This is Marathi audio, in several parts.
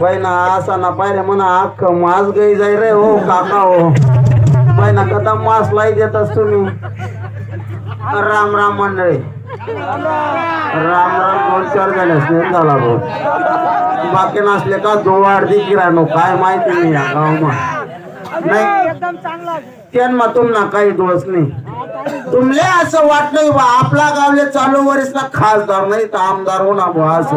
भाई ना असा ना पायरे म्हणा अख्ख मास गई जाय रे हो काका हो. बाई ना कदा मास लाई देतास तुम्ही? राम राम मंडळी. राम राम दोन चार झाल्यास झाला भाऊ. बाकी नसले का जोवाड दे किराणो काय माहिती नाही या गावमा नाही. त्यांना तुम्हाला काही दोष नाही. तुमले असं वाटलं बा आपला गावले चालू वरीस ना खासदार नाही तर आमदार होणार बा असं.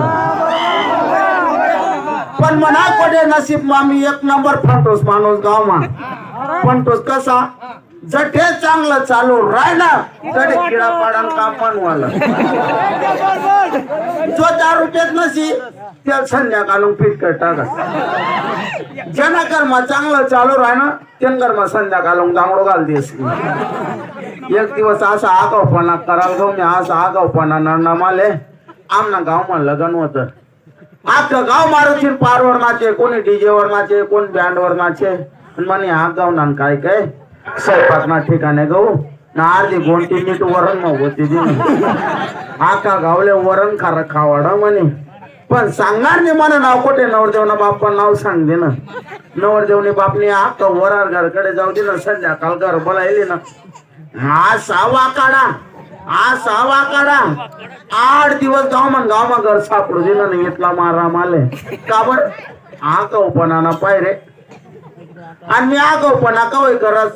पण म्हणा पडे नसीब मामी एक नंबर फंटोस माणूस गाव मा फंटोस कसा? जठे चांगलं चालू राहिला तडे किडा पाडा कापण वाला. जो दारू पेत नसी त्या संध्याकाळून फिट कर टाका. ज्यांना कर्मा चांगलं चालू राहिना त्यां कर्म संध्याकाळून दांगडो घाल देस. एक दिवस असा आगावपणा कराल गो मी असा आगावपणा नमाले आमना गाव मा लग्न होतं अख्खं गाव मारुतीन पारवर नाचे कोणी डीजे वर नाचे कोण बँड वर नाचे म्हणे हा गाव ना काय काय? स्वयंपाक ना ठिकाणे गाऊ ना अर्धी गोंटी मीठ वरण मग होती दिली आका गावले वरण खार खावाड म्हणे. पण सांगणार नाही मला नाव कुठे? नवरदेवना बाप्पा नाव सांग दे ना नवरदेवनी बापनी आका वरार घरकडे जाऊ दे ना संध्याकाळ घर बोलायली ना. हा सावा काढा. हा सावा काढा. आठ दिवस गाव मग गाव मग. घर सापडू दिलं नाही इथला मारा माले का बर? हा कवपणा ना पाय रे. आणि मी हा कवपणा कवय करस?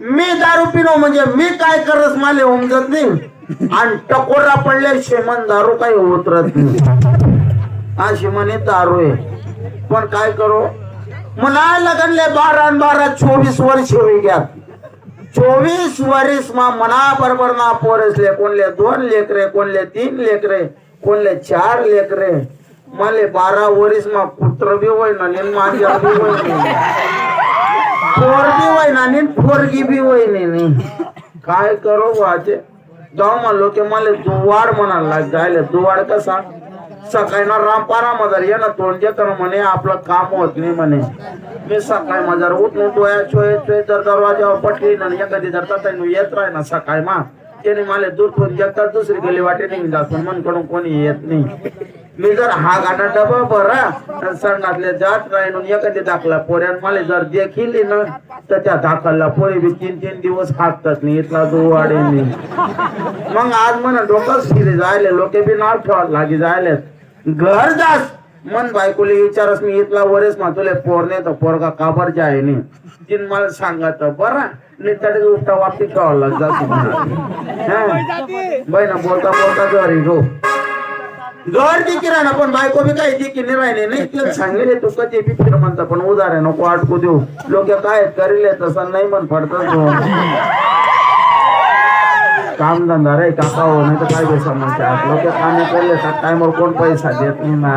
मी दारू पिनो म्हणजे मी काय करस? माले उमजत नाही. आणि टकोरा पडले शेमन दारू काही उतरत नाही. अशी म्हणे दारू आहे. पण काय करू? मला लगनले बारा बारा चोवीस वर्ष होई घ्या चोवीस वर्ष मा मना बरोबर ना पोरसले कोणले दोन लेकरे कोणले तीन लेकरे कोणले चार लेकरे मले बारा वर्ष मा पुत्र बी होय ना निन मांजर बी होय नाही पोर बी होय ना निन पोरगी बी होय नाही काय करू वाचे जाऊ म्हणलो की मला दुवाड म्हणायला लाग जायले दुवाड कसा सकाळी ना रामपारा मजार ये ना तोंड तर म्हणे आपलं काम होत नाही म्हणे. मी सकाळी मजार उठून डोया चोय चोय जर दरवाजावर पटली ना एखादी जर तसा येत राही ना सकाळी मा त्याने मला दूर ठेवून जगतात दुसरी गेली वाटे नाही जात मनकडून कोणी येत नाही. मी जर हा गाडा डबा बरा सरणातले जात राहीन एखादी दाखला पोऱ्यान मला जर देखील ना तर त्या दाखलला पोरी बी तीन तीन दिवस हाकतात नाही इथला दो नाही. मग आज म्हणा डोकंच फिरे जायले लोके बी नाव ठेवायला लागी जायले घर जास मन बायकोले विचारस मी इथला वरेस मातुले तुले तर पोरगा काबर जाय नी तीन मला सांगत बरा. नितडे उपटा वापटी ठेवायला लागला बाई ना बोलता बोलता घरी गो घर दिकी राहणार पण बायको बी काही दिकी नाही राहिले. नाही तिला सांगितले तू कधी बी फिर म्हणता पण उदार आहे नको आटकू देऊ. लोक काय करिले तसं नाही म्हण पडत काम धंदा रे काका हो नाही तर काय पैसा म्हणतात लोक कामे करले तर टायमवर कोण पैसा देत नाही ना.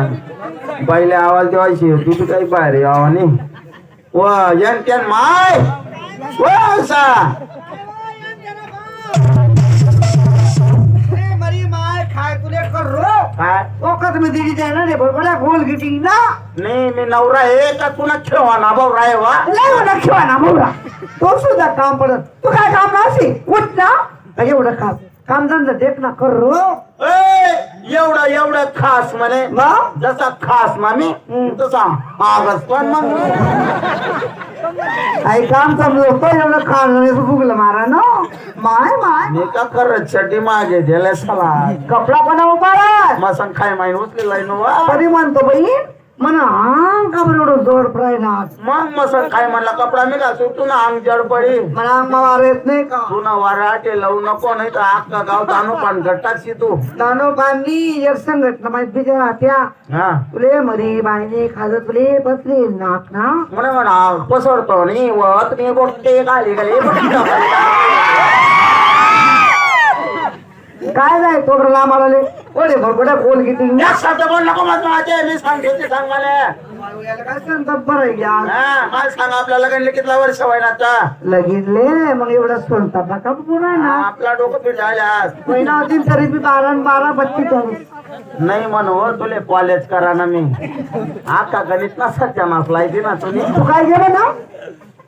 पहिले आवाज देवायची तू बी काही बाहेर यावा नाही. व यान त्यान माय. व सा मरी माय खाय तुले कर. रो काय? ओकत में दीदी जाना रे बड़बड़ा गोल गिटिंग ना? नाही मी नवरा आहे का तुला खेळवा ना भाऊ राय वा. नखवा ना मोरा तो सुद्धा काम पडत. तू काय काम नासी उठ ना. एवढं काम काम धंदा देख ना कर एवढं एवढं खास म्हणे. मग जसा खास मामी तसा आगस पण मग काही काम समजतो तो एवढं खाल भुगलं मारा ना. माय माय. मी का करत चड्डी मागे दिले सला कपडा पण उभारा मसन खाय माहीन उचलेला वा कधी म्हणतो बहीण म्हणा हा का बरं एवढं पडायला मग मसन काय म्हणला कपडा मी घासू तू ना अंग जड पडी मला अंगावर येत नाही का? तू ना वराटे लावू नको नाही तर अख्खा गाव तानू पण गट्टाची तू दानो बांधली एक संघटना माहिती बिजा राहत्या हा. तुले मरी बायने खाजत तुले बसले नाक ना? म्हणे म्हणा पसरतो नी वत नी बोटे गाली गाली. काय जाय तो लांब ओढे भरपड्या बोल किती? एक शब्द बोल नको मत माझे मी सांग मला. काय सांगतात बरं हा मला सांग आपल्या लग्न कितला वर्ष व्हायला आता? लगीनले मग एवढं नका पुरा ना. आपला डोकं फिट महिना तरी बी बारा न बारा बत्तीस झाली नाही म्हणू तुले कॉलेज करा ना मी. आता गणित ना सत्या नसलाय ना तुम्ही? तू काय गेलं ना?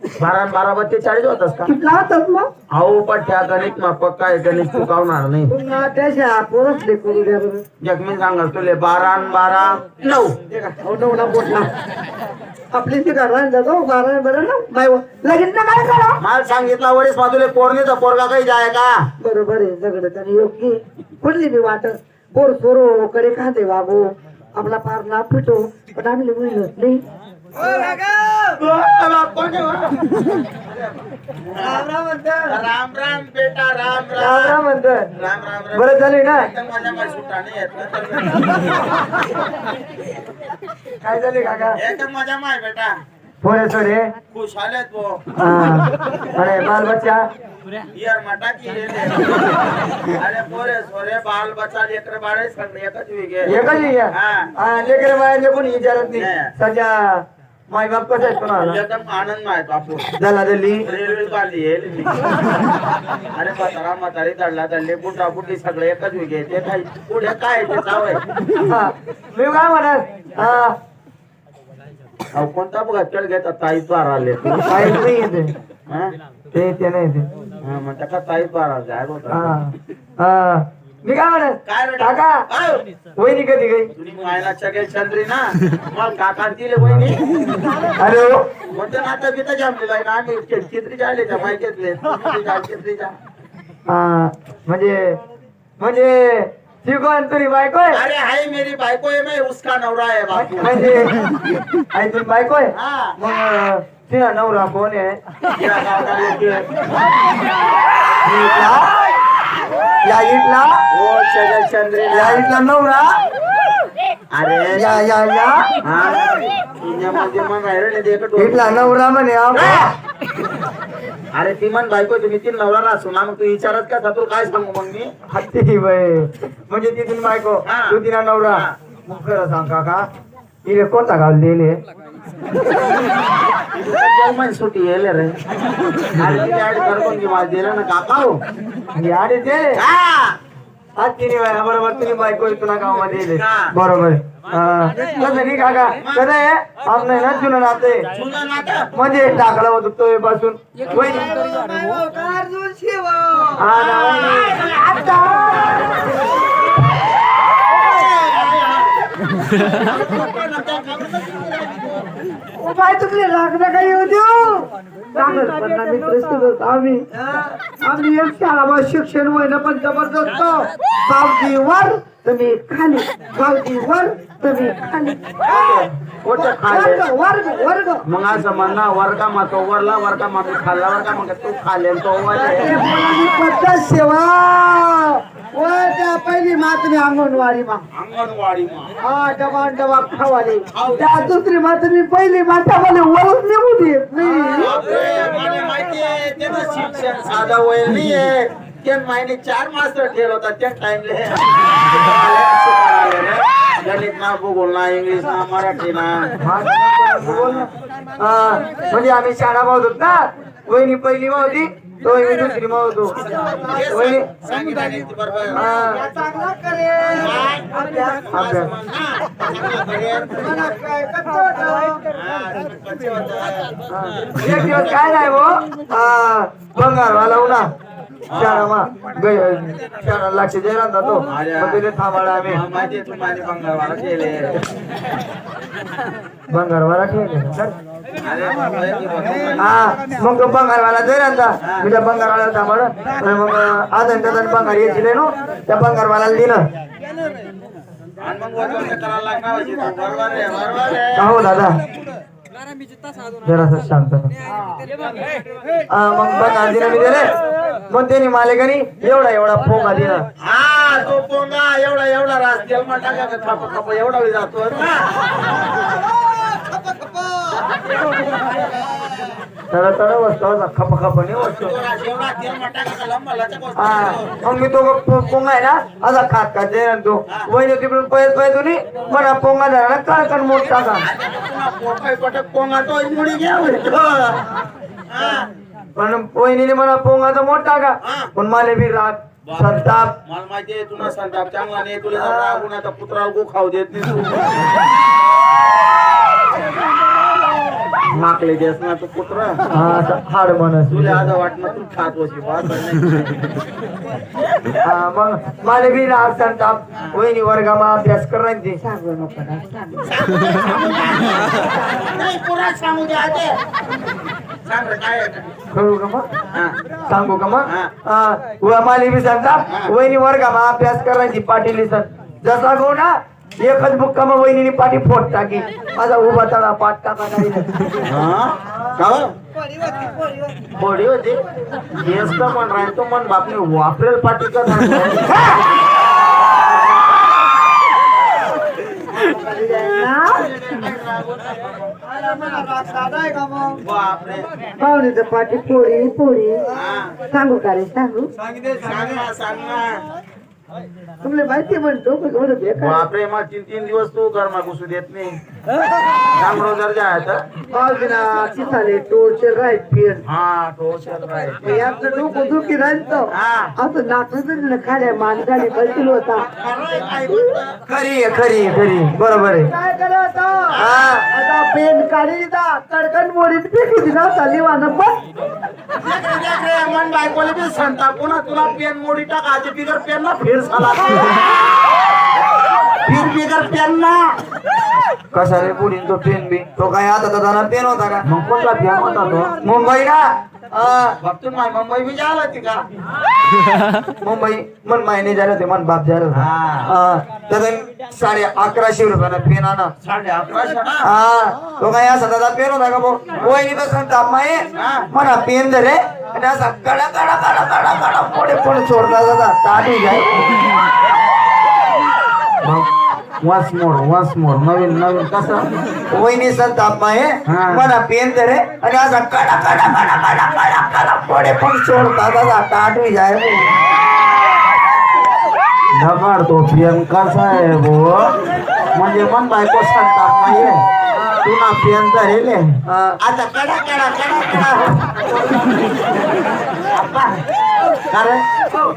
बारा बारा बत्तीस चाळीस होतस का? कितला होतात मग? अहो पठ्या गणित मग पक्का आहे गणित चुकावणार नाही. पुन्हा त्याच्या पोरच ले करू द्या बरं. मी सांगा तुले बारा न बारा नऊ. ते का? हो नऊ ना बोट ना आपली ती घरा जातो बारा न बरं ना बाय लगीन ना काय करा? मला सांगितलं वडीस तुले पोरणीचा पोरगा काही जाय का? बरोबर आहे सगळं त्याने योग्य कुठली बी वाट पोर सोरो कडे खाते वागो आपला पार ना फिटो. पण आम्ही नाही राम राम बेटा राम राम राम राम म्हणतोय राम राम राम बरं झाले ना एकदम माझ्या माय सुट्टा नाही येत ना. काय झाले काका एकदम मजा माय बेटा थोडे थोडे खुश आलेत वो. अरे बाल बच्चा यार मटा की ले ले. अरे पोरे सोरे बाल बच्चा लेकर बाळे सगळे एकच वेगे एकच? हा. लेकरं बाळांचे कोणी विचारत नाही नाही. सध्या माय बाप कसं आहेत कोणाला एकदम आनंद माय बापू झाला दिल्ली रेल्वे बांधली आहे. अरे म्हातारा म्हातारी दडला दडले बुटा बुटी सगळे एकच वेगे ते काय पुढे काय ते चावय हा. मी काय म्हणत? हा. अहो कोणता बघा चढ घेतात ताई द्वार आले काहीच नाही येते. हा? ते ते नाही ते हा, त्या का ताई द्वार आले आहे हा होता हा. मी काय म्हणत? काय रे काका आयो. वहिनी कधी गई? तुझी मायला चगेल चंद्री ना? काका दिले वहिनी? अरे हो. कोणत्या नाता बिता जमलेला आहे ना आम्ही चित्रीच्या चित्रीच्या आले त्या चित्रीच्या हा म्हणजे म्हणजे ती कोण तुरी बायको आहे? अरे हाय मेरी बायको है मैं उसका नवरा है बापू. म्हणजे आई तुझी बायको आहे? हा. मग तिला नवरा कोण आहे? गावचा लोक आहे. या इटला ओ चगेल चंद्री या इटला नवरा? अरे. या या या. हा. मग आहे रे इटला नवरा म्हणे हा. अरे ती मन बायको तुम्ही ती नवरा राहतो ना मग तू विचारत का था तू काय सांगू मग मी? हत्ती बाई. म्हणजे ती तुझी बायको हा. तू तिला नवरा. हा. मग खरं सांग काका तिने कोणता गाव दिले? जर्मन सुटी येईल रे. मला दिलं ना काका हो. याडे ते हा. आज तिने बाया बरोबर तुम्ही बायको तुला गावामध्ये हा. बरोबर. कसं नाही काका? कसं आहे? आमने ना जुनं नाते म्हणजे टाकला होतो तो पासून. हा ना, तुझे लागणं काही येऊ देऊ? चांगलं पण ना मित्र आम्ही. आम्ही एक शाळा शिक्षण होईना पण जबरदस्त. गावजीवर तुम्ही खाली. गावजीवर तुम्ही खाली. कोणतं खाले. वर्ग वर्ग. वर्ग मग असं म्हणा वर्गा मा तो वरला वर्गा मा मी खाल्ला वर्गा मग तू खाले तो वरले पद्धत सेवा त्या पहिली मातमी अंगणवाडी मा. अंगणवाडी मा. हा डबा डबा खावाले. त्या दुसरी मातमी पहिली मातावाले वळून निघू त्याचं शिक्षण साधं वय नाहीये. ते महिने चार मास्टर ठेल होता त्या टाइमले गणित ना भूगोल ना इंग्लिश ना मराठी ना. म्हणजे आम्ही शाळा होत ना. वहिनी पहिली मावती तो वहिनी दुसरी मावतो नाही हा, अभ्यास. अभ्यास. एक दिवस काय नाही भो बंगाल वाला उन्हा शाळा शाळा लक्ष जयरान जातो मग तिथे थांबाडा आम्ही. तू बंगालवाला केले. बंगारवाला हे. हा मग तो बंगारवाला जयरानचा मी त्या बंगारवाला आणि मग आदन त्याचा बंगार येतील नो त्या बंगारवाला दिलं तू. हो दादा. जरासा शांत. मग बघा दिना मी दिले मग त्यांनी मालिकानी एवढा एवढा पोंगा दिला. हा तो पोंगा एवढा एवढा रास टाका एवढा जातो टाका लंबा लचक वस्तू. हा मग मी तो पोंगा आहे ना असा खात खात दे तो वहिनी तिकडून पळत पळत होती मला पोंगा झाला ना काय कर मोठा का पुन्हा पोकाय पटक पोंगा तो मुडी घ्या म्हणतो. हा. पण वहिनीने मला पोंगाचा मोठा का पण मला बी राग संताप मला माहिती आहे तुला संताप चांगला नाही तुला पुत्राला गो खाऊ देत नाही माकले देस ना तू पुत्र हा, हाड म्हणत तुला आज वाटणं तू खात होती हा, मग मला बी राग संताप वहिनी वर्गामा अभ्यास करायची सांगू नको सांगू. नाही पुरा सांगू का मग? हा. सांगू का मग? हा. हा, व माली बी संताप वहिनी वर्गामा अभ्यास करायची पाटील सर जसा गो ना एकच बुक्का मग वहिनीने पाठी फोट टाकी. माझा उभा तळा पाठ टाका? बॉडी होती. येस का म्हण राय तो मन बापने वापरेल पाठी का नाही? बापरे पाहुणे पाठी पोळी पोळी. हा. सांगू का रे सांगू? सांग ना सांग ना. तुमले माहिती म्हणतो पण बेकार बापरे मग तीन तीन दिवस तू घरमा घुसू देत नाही. जर जायचं पावसाळा चिसाले राईट पियर हा तो शर राय याचं डोकं दुखी राहिलं हा. असं नाचलं खाल्या माणसाने बसतील होता? खरी आहे खरी आहे खरी आहे. बरोबर आहे. काय करायचं आता? पेन काढी दा तडकन मोडीत फेकी दिला चालली वाहन पण. मन बायकोले बी सांगता पुन्हा तुला पेन मोडी टाक. आजी बिगर पेन ना फिर झाला. बिगर पेन ना कसा रे पुढील तो पेन बी तो काय आता दादा पेन होता का? मग कोणता पेन होता तो? मुंबई ना हा, बघतो माय मुंबई बी झाला ती का? मुंबई मन मायने झालं ते मन बाप झालं हा. हा, त्याचं साडे अकराशे रुपयाला पेन आणा. साडे अकराशे? ना हा. तो काय असा दादा पेन होता का भाऊ? वहिनी तर सांगता माये. म्हणा पेन धरे आणि असा कडा कडा कडा कडा कडा पुढे पुढे सोडता दादा ताटी जाय वन्स मोर वन्स मोर नवीन नवीन कसं? वहिनी संताप माये हा. म्हणा पेन धरे आणि असा कडा कडा कडा कडा कडा कडा पुढे पण सोडता दादा ताटी जाय ढगाड तो कसा आहे भो म्हणजे मन बायको सांगतात नाहीये. तू ना पेन धरेले हा. आता कडा कडा कडा कडा. कारण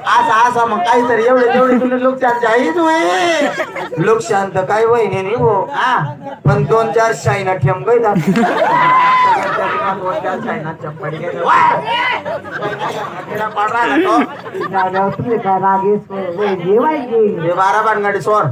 असं असं मग काहीतरी एवढे तेवढे तुला लोक त्यांच्या आईच होय लोक शांत काय वहिनी नाही हो. हा. पण दोन चार शाईना ठेम गई तुम्ही काय रागेश हे बारा बानगाडी सोर.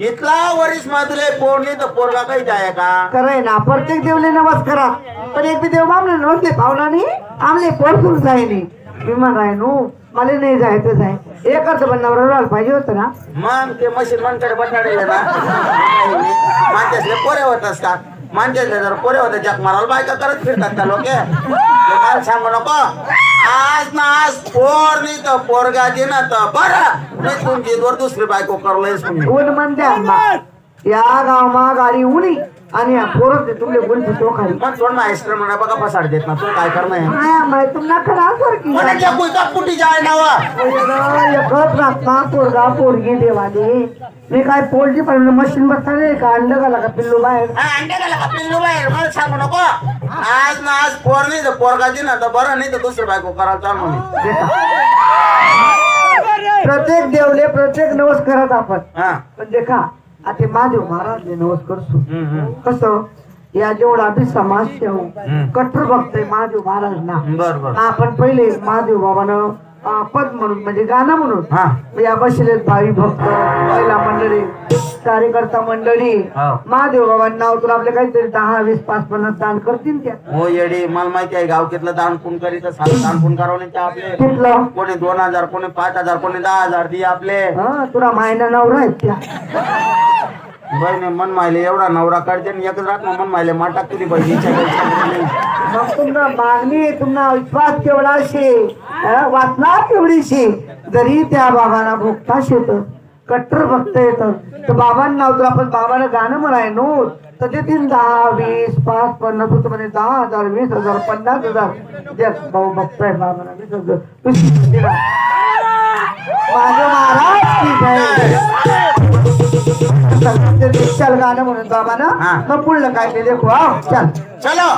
इथला वरीस माधुले पोरली तर पोरगा काही जाय का? करे ना प्रत्येक देवले नमस्कारा पण एक बी देव मामले नव्हते पाहुणा नाही. आमले सुरू जायनी विमान आहे नो मला नाही जायचं जाय एक अर्थ पण नवरा राहायला पाहिजे होतं ना. मग ते मशीन मनकडे बटाडले ना. माणसासले पोरे होत असतात. माणसासले जर पोरे होते जग मारायला बायका करत फिरतात का लोक. मला सांगू नको. आज ना आज पोर नाही तर पोरगा दे ना तर बरं. नाही तुमची दुसरी बायको तुम्ही. ऊन म्हणते या गावमा गाडी उनी आणि या पोरं ते तुमले गुण तो खाली. मग थोडं मास्टर म्हणा बघा फसाड देत ना तू काय करणार आहे? माया माय तुम्हाला खरा सर की कोणाच्या कुयका कुठी जाय ना वा एकच रास्ता पोरगा पोरगी देवाने. मी काय पोलची पण मशीन बसताना का? अंड घाला का पिल्लू बाहेर? हा, अंडे गेला का पिल्लू बाहेर? मला सांगू नको. आज ना आज पोर नाही तर पोरगा दे ना तर बरं नाही तर दुसरी बायको करायला चाल म्हणे प्रत्येक देवले प्रत्येक नवस करत आपण. हा. पण देखा आता महादेव महाराजले नवस करतो. कसं या जेवढा बी समाज. कट्टर बघतोय महादेव महाराज ना आपण पहिले महादेव बाबानं पद म्हणून म्हणजे गाणं म्हणून. हा. या बसलेत भावी भक्त महिला मंडळी कार्यकर्ता मंडळी. हो. महादेव बाबांना नाव तुला आपले काहीतरी दहा वीस पाच पन्नास दान करतील त्या. हो येडी मला माहिती आहे गावकीतलं दान कोण करीत दान कोण करावं आपले. कोणी दोन हजार कोणी पाच हजार कोणी दहा हजार दी आपले. तुला मायना नवरा आहेत त्या. बहिणी मन माहिले एवढा नवरा काढते आणि एकच रात मन माहिले माटा तुझी बहिणीच्या मग तुमना मागणी तुमना विश्वास केवढा शे केवढीशी? जरी त्या बाबांना भोगता शेत कट्टर भक्त येत तर बाबांना नाव तर आपण बाबाला गाणं म्हणाय नो तर ते तीन दहा वीस पाच पन्नास होतं म्हणे दहा हजार वीस हजार पन्नास हजार. द्या भाऊ आहे बाबाला वीस हजार. माझं महाराज ठीक आहे चल गाणं म्हणून बाबांना हा. मग पुढलं काय ते देखो चल. चलो.